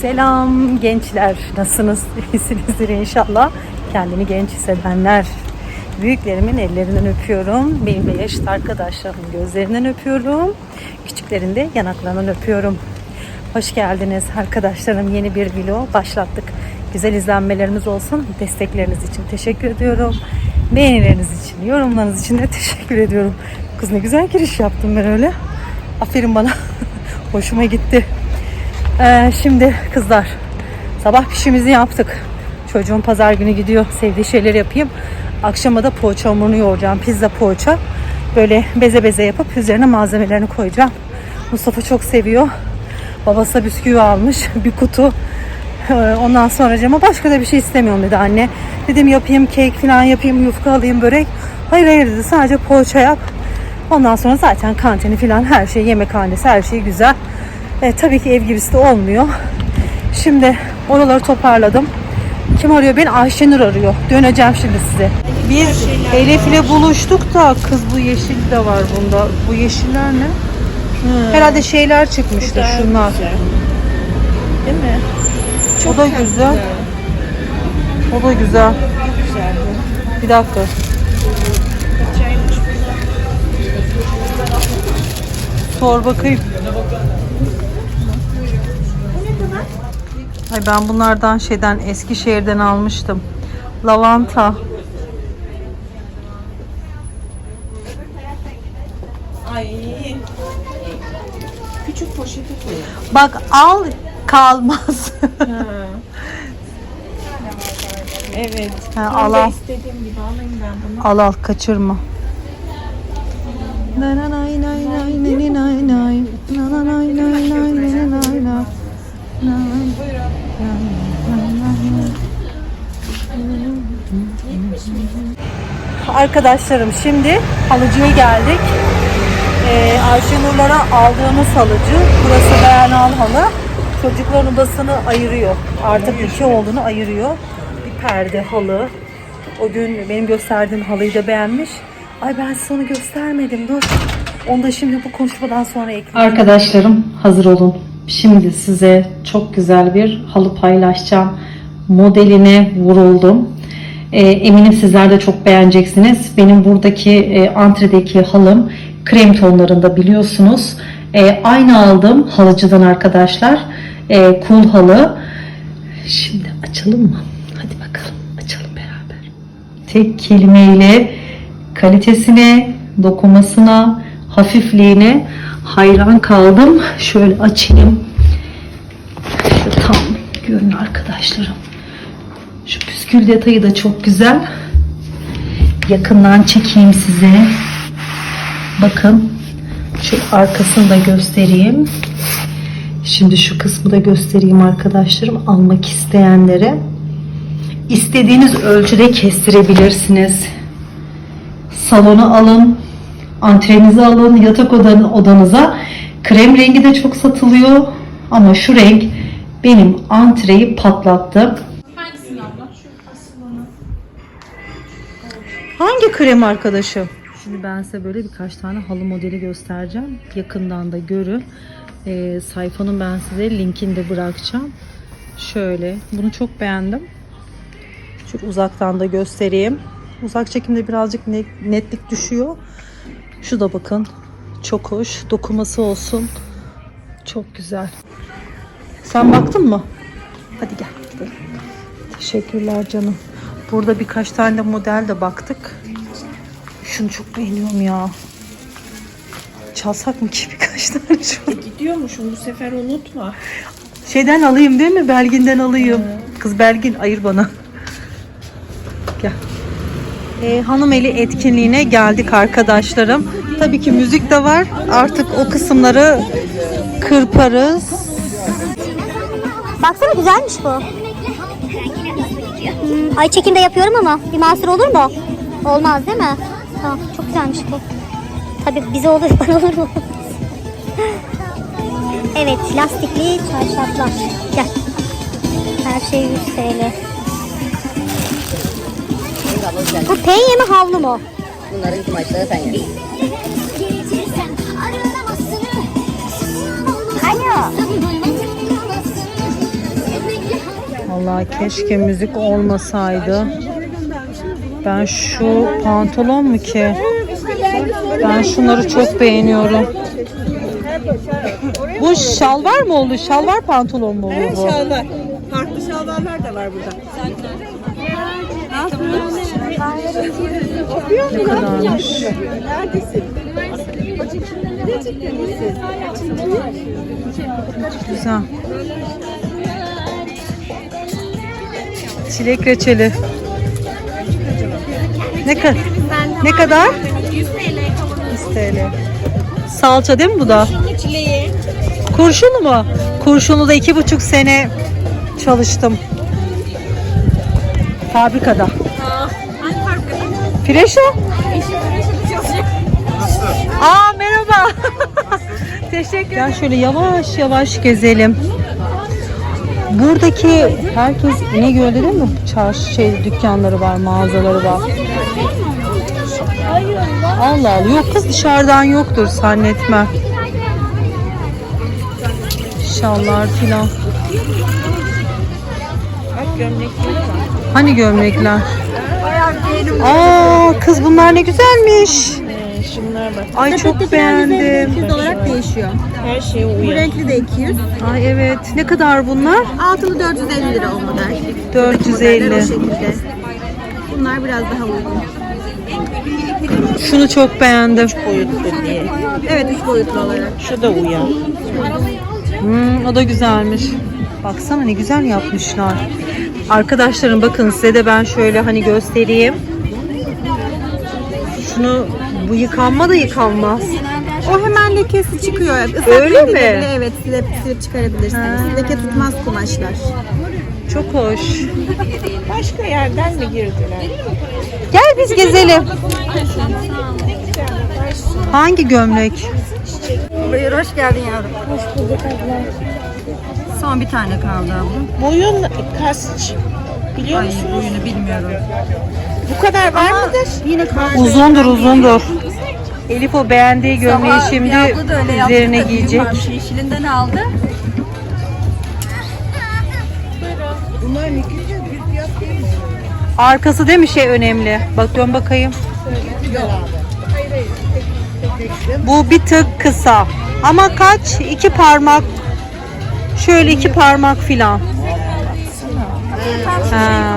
Selam gençler. Nasılsınız? İyisinizdir inşallah. Kendini genç hissedenler. Büyüklerimin ellerinden öpüyorum. Benim de yaşıt arkadaşlarımın gözlerinden öpüyorum. Küçüklerin de yanaklarından öpüyorum. Hoş geldiniz arkadaşlarım. Yeni bir vlog başlattık. Güzel izlenmeleriniz olsun. Destekleriniz için teşekkür ediyorum. Beğenileriniz için, yorumlarınız için de teşekkür ediyorum. Kız ne güzel giriş yaptım ben öyle. Aferin bana. Hoşuma gitti. Ee, şimdi kızlar sabah pişimizi yaptık. Çocuğum pazar günü gidiyor. Sevdiği şeyleri yapayım. Akşama da poğaça hamurunu yoğuracağım. Pizza poğaça. Böyle beze beze yapıp üzerine malzemelerini koyacağım. Mustafa çok seviyor. Babası bisküvi almış. Bir kutu. Ee, Ondan sonra cama başka da bir şey istemiyorum dedi anne. Dedim yapayım kek falan yapayım yufka alayım börek. Hayır hayır dedi sadece poğaça yap. Ondan sonra zaten kantini falan her şey yemekhanesi her şey güzel. E, tabii ki ev gibisi de olmuyor. Şimdi oraları toparladım. Kim arıyor? Beni Ayşenur arıyor. Döneceğim şimdi size. Bir Elif ile buluştuk da kız bu yeşil de var bunda. Bu yeşiller ne? Herhalde şeyler çıkmıştır şunlar. Değil mi? o da güzel. O da güzel. Güzeldi. Bir dakika. Sor bakayım. Ay ben bunlardan şeyden Eskişehir'den almıştım. Lavanta. Ay. Küçük poşete koy. Bak al kalmaz. Evet. Ha, al al. istediğim gibi alayım ben bunu. Al al kaçırma. Nay nay nay nay nay nay nay nay. Nay nay nay nay nay nay nay nay. Nay. Arkadaşlarım şimdi halıcıya geldik. Ee, Ayşenurlara aldığımız halıcı. Burası Beyanal halı. Çocukların odasını ayırıyor. Artık iki olduğunu ayırıyor. Bir perde halı. O gün benim gösterdiğim halıyı da beğenmiş. Ay ben onu göstermedim dur. Onu da şimdi bu konuşmadan sonra ekleyeyim. Arkadaşlarım hazır olun. Şimdi size çok güzel bir halı paylaşacağım. Modeline vuruldum. Ee, eminim sizler de çok beğeneceksiniz. Benim buradaki e, antredeki halım krem tonlarında biliyorsunuz. Ee, aynı aldım halıcıdan arkadaşlar. Cool halı. Şimdi açalım mı? Hadi bakalım açalım beraber. Tek kelimeyle kalitesine, dokunmasına, hafifliğine hayran kaldım. Şöyle açayım. Şu tam görün arkadaşlarım. Şu püskül detayı da çok güzel. Yakından çekeyim size. Bakın. Şu arkasını da göstereyim. Şimdi şu kısmı da göstereyim arkadaşlarım. Almak isteyenlere. İstediğiniz ölçüde kestirebilirsiniz. Salona alın, antrenize alın, yatak odanın odanıza. Krem rengi de çok satılıyor ama şu renk benim antreyi patlattı. Hangi krem arkadaşı? Şimdi ben size böyle birkaç tane halı modeli göstereceğim. Yakından da görün. Ee, sayfanın ben size linkini de bırakacağım. Şöyle. Bunu çok beğendim. Şu uzaktan da göstereyim. Uzak çekimde birazcık ne- netlik düşüyor. Şu da bakın. Çok hoş. Dokuması olsun. Çok güzel. Sen baktın mı? Hadi gel. Teşekkürler canım. Burada birkaç tane de model de baktık. Şunu çok beğeniyorum ya. Çalsak mı ki birkaç tane şu? E, gidiyormuşum bu sefer unutma. Şeyden alayım değil mi? Belgin'den alayım. Kız Belgin ayır bana. Gel. Ee, hanım eli etkinliğine geldik arkadaşlarım. Tabii ki müzik de var. Artık o kısımları kırparız. Baksana güzelmiş bu. Hmm, ay çekimde yapıyorum ama bir mahsur olur mu? Olmaz değil mi? Tamam çok güzelmiş bu. Tabii bize olur bana olur mu? evet lastikli çarşaflar. Gel. Her şey 100 TL. Bu penye mi havlu mu? Bunların kumaşları penye. Vallahi keşke müzik olmasaydı. Ben şu pantolon mu ki? Ben şunları çok beğeniyorum. Bu şalvar mı oldu? Şalvar pantolon mu olur bu? Şalvar. Farklı şalvarlar da var burada. Ne kadarmış? Güzel. Çilek reçeli. Ne kadar? Ne kadar? 100 TL. Salça değil mi bu da? Çileği. Kurşunlu mu? Kurşunlu da iki buçuk sene çalıştım. Fabrikada. Hangi farklı? Freşo? Eşim Freş'e çalışacak. Aa merhaba. Teşekkür Gel şöyle yavaş yavaş gezelim. Buradaki herkes İnegöl'de değil mi? Çarşı şey dükkanları var, mağazaları var. Allah Allah. Yok kız dışarıdan yoktur zannetme. Şallar filan. Hani gömlekler? Aa kız bunlar ne güzelmiş. Ee, şunlar bak. Ay çok beğendim. olarak değişiyor. Her şeye Bu uyuyor. renkli de 200. Ay evet. Ne kadar bunlar? Altılı 450 lira o model. Modeller 450. o şekilde. Bunlar biraz daha uygun. Şunu çok beğendim. Boyutlu diye. Evet 3 boyutlu olarak. Şu da uyan. Hmm, o da güzelmiş. Baksana ne güzel yapmışlar. Arkadaşlarım bakın size de ben şöyle hani göstereyim. Şunu bu yıkanma da yıkanmaz. O hemen lekesi çıkıyor. Islak Öyle mi? bile Evet silip, silip çıkarabilirsiniz. Leke tutmaz kumaşlar. Çok hoş. Başka yerden mi girdiler? Gel biz gezelim. Hangi gömlek? Buyur hoş geldin yavrum. Hoş bulduk abla. Son bir tane kaldı abla. Boyun kaç? Biliyor Ay musun? boyunu bilmiyorum. Bu kadar var mıdır? Yine Uzundur uzundur. Elif o beğendiği gömleği Sabah şimdi abla da öyle yaptı üzerine da düğün giyecek. varmış, Yeşilinden aldı. Bunlar ne güzel bir fiyat değil mi? Arkası değil mi şey önemli? Bak dön bakayım. Bu bir tık kısa. Ama kaç? İki parmak. Şöyle iki parmak filan. Ha.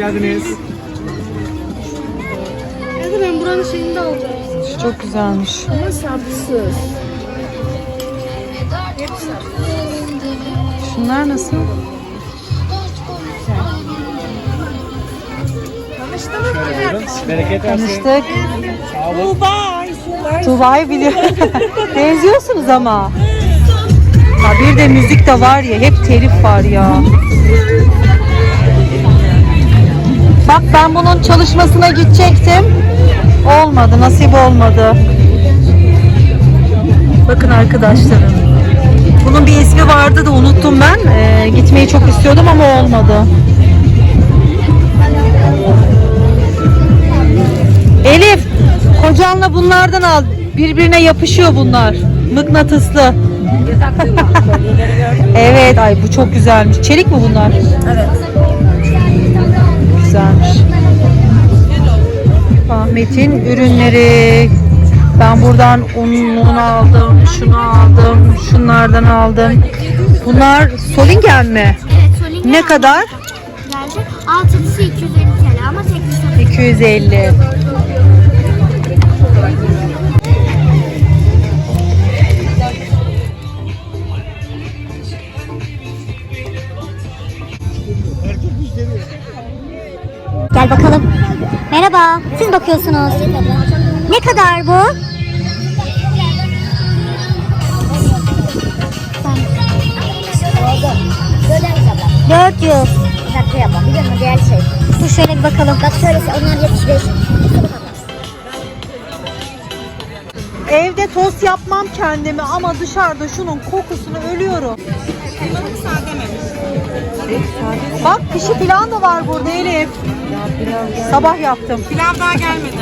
Geldiniz. Ben buranın şeyini de alacağım. Çok güzelmiş. Ama sapsız. Şunlar nasıl? Bereket versin. Tanıştık. Sular. Tuba'yı biliyor. Benziyorsunuz ama. Ha bir de müzik de var ya hep telif var ya. Bak ben bunun çalışmasına gidecektim. Olmadı, nasip olmadı. Bakın arkadaşlarım. Bunun bir ismi vardı da unuttum ben. Ee, gitmeyi çok istiyordum ama olmadı. Elif, kocanla bunlardan al. Birbirine yapışıyor bunlar. Mıknatıslı. evet, ay bu çok güzelmiş. Çelik mi bunlar? Evet. Güzelmiş. Ahmet'in ürünleri. Ben buradan ununu aldım, şunu aldım, şunlardan aldım. Bunlar Solingen mi? Evet, Solingen Ne kadar? geldi. Altıncısı 250 TL ama tekli 250. Siz bakıyorsunuz. Ne kadar bu? Dört yüz. dakika yapalım. Biliyor musun diğer şey? Dur şöyle bir bakalım. Bak şöyle onlar 75. Evde tost yapmam kendimi ama dışarıda şunun kokusunu ölüyorum. Bak pişi pilav da var burada Elif. Sabah yaptım. Pilav daha gelmedi.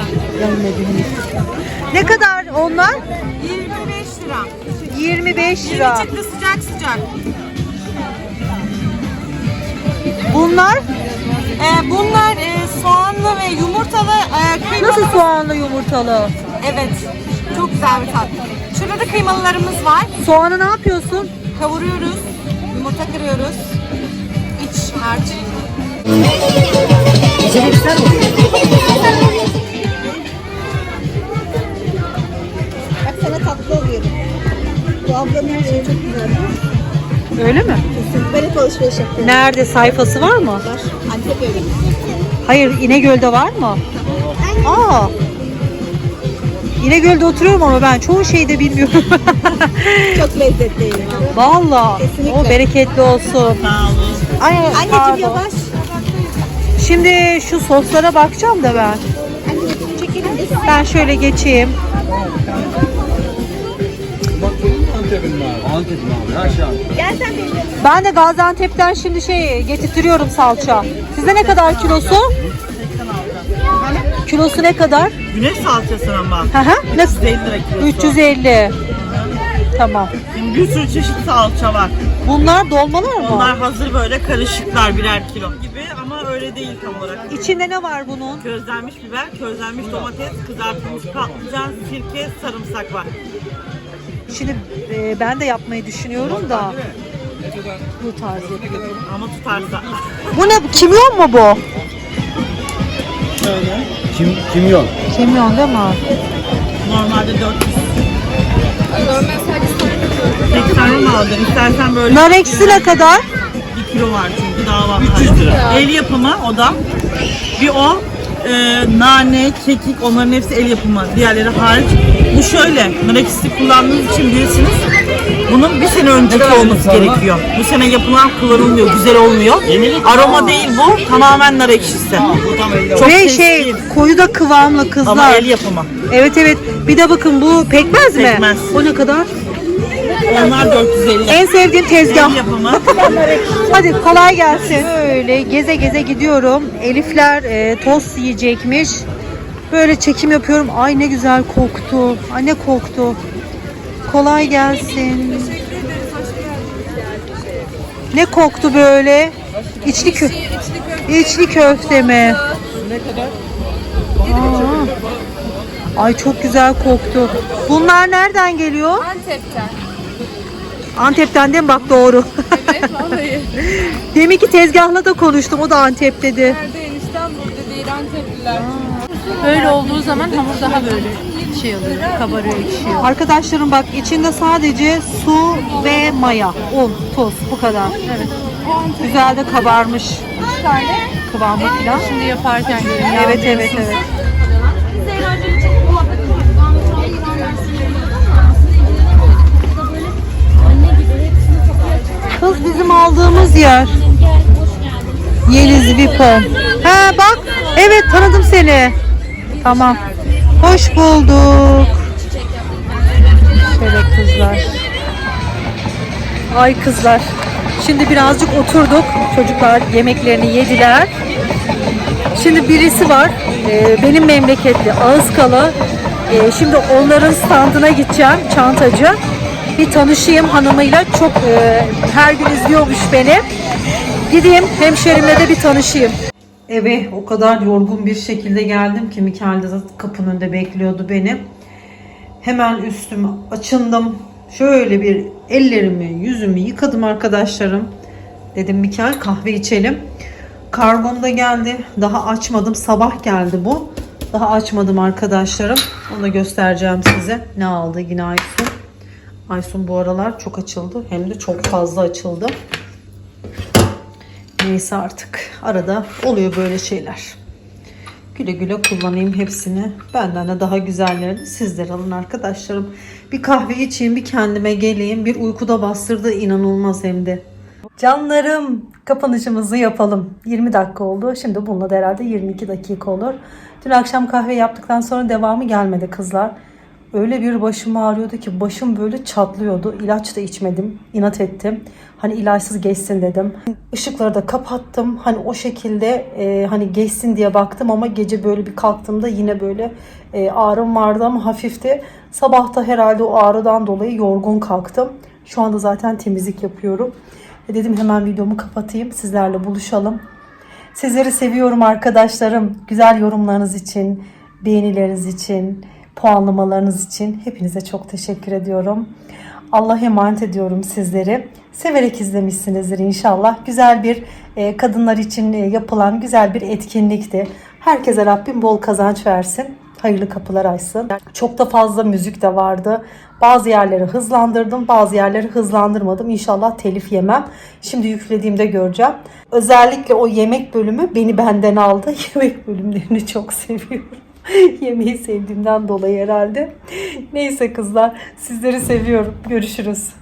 Ne kadar onlar? 25 lira. 25 lira. Çıktı sıcak sıcak. Bunlar Ee, bunlar e, soğanlı ve yumurtalı e, kıymalı. nasıl soğanlı yumurtalı? Evet. Çok güzel bir tat. Şurada da kıymalılarımız var. Soğanı ne yapıyorsun? Kavuruyoruz. Yumurta kırıyoruz. Harç. Bak sana tatlı alıyorum. Bu ablanın her şeyi çok güzel. Öyle mi? Ben hep alışveriş yapıyorum. Nerede sayfası var mı? Var. Antep öyle. Hayır İnegöl'de var mı? Aa. İnegöl'de oturuyorum ama ben çoğu şeyi de bilmiyorum. Çok lezzetli. Vallahi. Kesinlikle. O bereketli olsun. Sağ olun. Ay, Anneciğim pardon. yavaş. Şimdi şu soslara bakacağım da ben. Ben şöyle geçeyim. Ben de Gaziantep'ten şimdi şey getirtiyorum salça. Sizde ne kadar kilosu? Kilosu ne kadar? Güneş salçası ama. Hı hı. Ne? 350 lira kilosu. 350. Tamam. Şimdi bir sürü çeşit salça var. Bunlar dolmalar mı? Onlar hazır böyle karışıklar birer kilo gibi ama öyle değil tam olarak. İçinde ne var bunun? Közlenmiş biber, közlenmiş domates, kızartılmış patlıcan, sirke, sarımsak var. Şimdi e, ben de yapmayı düşünüyorum da. Bu tarz yapıyorum. Ama tutarsa. Bu ne? Kimyon mu bu? Kim, kimyon. Kimyon değil mi? Normalde 400. 80 mi aldın? İstersen böyle Nar eksi ne kadar? 1 kilo var çünkü daha var. 300 lira. El yapımı o da. Bir o. e, nane, kekik onların hepsi el yapımı. Diğerleri hariç. Bu şöyle. Nar ekşisi kullandığınız için bilirsiniz. Bunun bir sene önceki olması gerekiyor. Bu sene yapılan kullanılmıyor. Güzel olmuyor. Aroma değil bu. Tamamen nar ekşisi. Çok Ve keskin. şey koyu da kıvamlı kızlar. Ama el yapımı. Evet evet. Bir de bakın bu pekmez mi? Pekmez. O ne kadar? Onlar 450. En sevdiğim tezgah. El yapımı. Hadi kolay gelsin. Böyle geze geze gidiyorum. Elifler e, tost yiyecekmiş. Böyle çekim yapıyorum. Ay ne güzel koktu. Ay ne koktu. Kolay gelsin. Ne koktu böyle? İçli kö İçli köfte mi? Ne kadar? Ay çok güzel koktu. Bunlar nereden geliyor? Antep'ten. Antep'ten değil mi? Bak doğru. Evet vallahi. Demin ki tezgahla da konuştum. O da Antep'tedi. Nerede enişten burada değil Antepliler. Böyle olduğu zaman hamur daha böyle şey oluyor, kabarıyor, ekşiyor. Arkadaşlarım bak içinde sadece su ve maya, un, tuz bu kadar. Evet. Güzel de kabarmış. Kıvamı falan. Şimdi yaparken görüyorum. Evet evet evet. Kız bizim aldığımız yer. Yeliz Vipon. Ha bak. Evet tanıdım seni. Tamam. Hoş bulduk. Şöyle kızlar. Ay kızlar. Şimdi birazcık oturduk. Çocuklar yemeklerini yediler. Şimdi birisi var. e, benim memleketli Ağızkalı. E, şimdi onların standına gideceğim. Çantacı. Bir tanışayım hanımıyla. Çok e, her gün izliyormuş beni. Gideyim hemşerimle de bir tanışayım. Eve o kadar yorgun bir şekilde geldim ki Mikael de kapının önünde bekliyordu beni. Hemen üstümü açındım. Şöyle bir ellerimi, yüzümü yıkadım arkadaşlarım. Dedim Mikael kahve içelim. Kargom da geldi. Daha açmadım. Sabah geldi bu. Daha açmadım arkadaşlarım. Onu da göstereceğim size. Ne aldı yine Aysun. Aysun bu aralar çok açıldı. Hem de çok fazla açıldı. Neyse artık. Arada oluyor böyle şeyler. Güle güle kullanayım hepsini. Benden de daha güzellerini sizler alın arkadaşlarım. Bir kahve içeyim, bir kendime geleyim. Bir uykuda bastırdı inanılmaz hem de. Canlarım kapanışımızı yapalım. 20 dakika oldu. Şimdi bununla da herhalde 22 dakika olur. Dün akşam kahve yaptıktan sonra devamı gelmedi kızlar. Öyle bir başım ağrıyordu ki başım böyle çatlıyordu. İlaç da içmedim. inat ettim. Hani ilaçsız geçsin dedim. Işıkları da kapattım. Hani o şekilde e, hani geçsin diye baktım ama gece böyle bir kalktığımda yine böyle e, ağrım vardı ama hafifti. Sabahta herhalde o ağrıdan dolayı yorgun kalktım. Şu anda zaten temizlik yapıyorum. E, dedim hemen videomu kapatayım. Sizlerle buluşalım. Sizleri seviyorum arkadaşlarım. Güzel yorumlarınız için, beğenileriniz için, puanlamalarınız için hepinize çok teşekkür ediyorum. Allah'a emanet ediyorum sizleri. Severek izlemişsinizdir inşallah. Güzel bir e, kadınlar için e, yapılan güzel bir etkinlikti. Herkese Rabbim bol kazanç versin. Hayırlı kapılar açsın. Çok da fazla müzik de vardı. Bazı yerleri hızlandırdım, bazı yerleri hızlandırmadım. İnşallah telif yemem. Şimdi yüklediğimde göreceğim. Özellikle o yemek bölümü beni benden aldı. Yemek bölümlerini çok seviyorum. Yemeği sevdiğimden dolayı herhalde. Neyse kızlar, sizleri seviyorum. Görüşürüz.